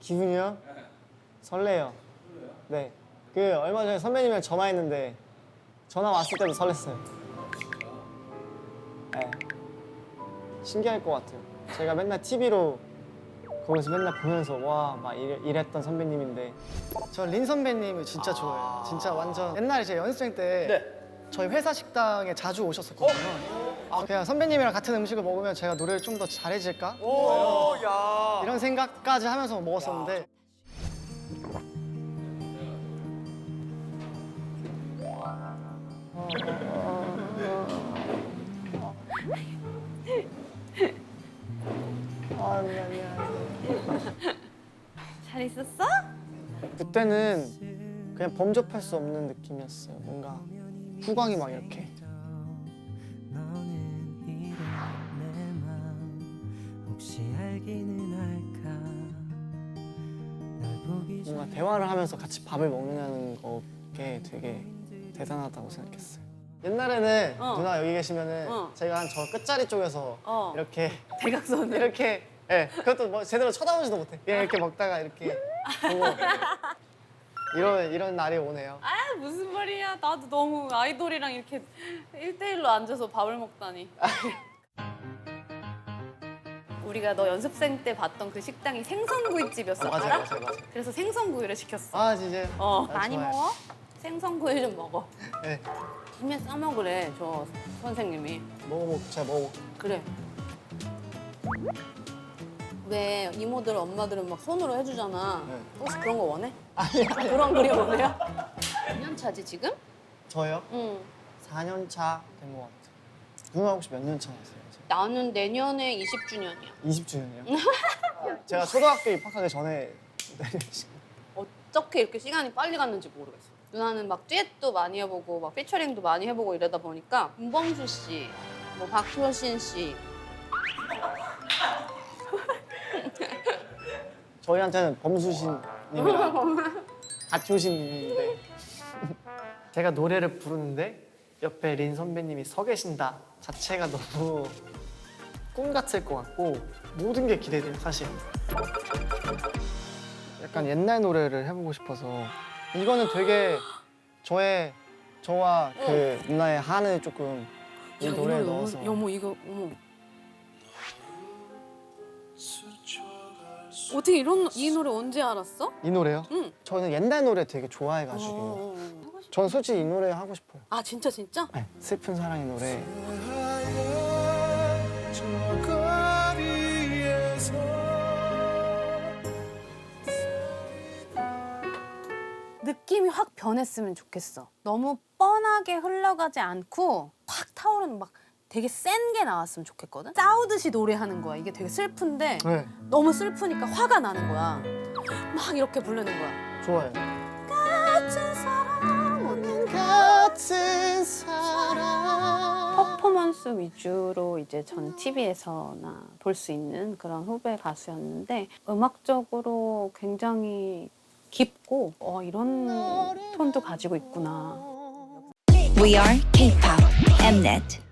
기분이요? 설레요. 네. 그 얼마 전에 선배님이랑 전화했는데 전화 왔을 때도 설렜어요. 네. 신기할 것 같아요. 제가 맨날 TV로 거기서 맨날 보면서 와 막 이랬던 선배님인데 저린 선배님을 진짜 좋아해요. 진짜 완전 옛날에 제 연습생 때 저희 회사 식당에 자주 오셨었거든요. 아, 그냥 선배님이랑 같은 음식을 먹으면 제가 노래를 좀 더 잘해질까? 이런 생각까지 하면서 먹었었는데 아 미안해 잘 있었어? 그때는 그냥 범접할 수 없는 느낌이었어요 뭔가 후광이 막 이렇게 너 알기는 할까 보기 뭔가 대화를 하면서 같이 밥을 먹는다는 게 되게 대단하다고 생각했어요 옛날에는 어. 누나 여기 계시면은 어. 제가 한 저 끝자리 쪽에서 어. 이렇게 대각선으로. 이렇게 예 그것도 뭐 제대로 쳐다보지도 못해 그냥 이렇게 먹다가 이렇게 보고 이런 이런 날이 오네요 아 무슨 말이야. 나도 너무 아이돌이랑 이렇게 1대1로 앉아서 밥을 먹다니. 우리가 너 연습생 때 봤던 그 식당이 생선구이집이었어. 아, 맞아요 알아? 맞아요 맞아요 그래서 생선구이를 시켰어. 아 진짜 어, 아, 많이 좋아요. 먹어? 생선구이 좀 먹어. 네 김에 싸 먹으래, 저 선생님이. 먹어보 제가 먹어 그래. 왜 이모들, 엄마들은 막 손으로 해주잖아. 네. 혹시 그런 거 원해? 그런 그림 원해요? 몇 년 차지 지금? 저요 응. 4년 차 된 것 같아요 누나 혹시 몇 년 차였어요? 나는 내년에 20주년이야. 20주년이요 제가 초등학교 입학하기 전에 어떻게 이렇게 시간이 빨리 갔는지 모르겠어. 누나는 막 듀엣도 많이 해보고 막 피처링도 많이 해보고 이러다 보니까 문범수 씨, 뭐 박효신 씨, 저희한테는 범수신님이랑 가효신님인데 제가 노래를 부르는데 옆에 린 선배님이 서 계신다 자체가 너무 꿈 같을 것 같고 모든 게 기대돼요 사실 약간 옛날 노래를 해보고 싶어서 이거는 되게 저의 저와 그 누나의 한을 조금 이 야, 노래에 노래 넣어서 어머 이거 어머. 어떻게 이런 이 노래 언제 알았어? 이 노래요? 응. 저는 옛날 노래 되게 좋아해가지고 어, 저는 솔직히 이 노래 하고 싶어요 아 진짜 진짜? 네, 슬픈 사랑의 노래 느낌이 확 변했으면 좋겠어. 너무 뻔하게 흘러가지 않고 확 타오르는 막 되게 센 게 나왔으면 좋겠거든. 싸우듯이 노래하는 거야. 이게 되게 슬픈데 네 너무 슬프니까 화가 나는 거야. 막 이렇게 부르는 거야. 좋아요 퍼포먼스 위주로 이제 전 TV에서나 볼 수 있는 그런 후배 가수였는데 음악적으로 굉장히 깊고 어, 이런 톤도 가지고 있구나. We are K-pop Mnet.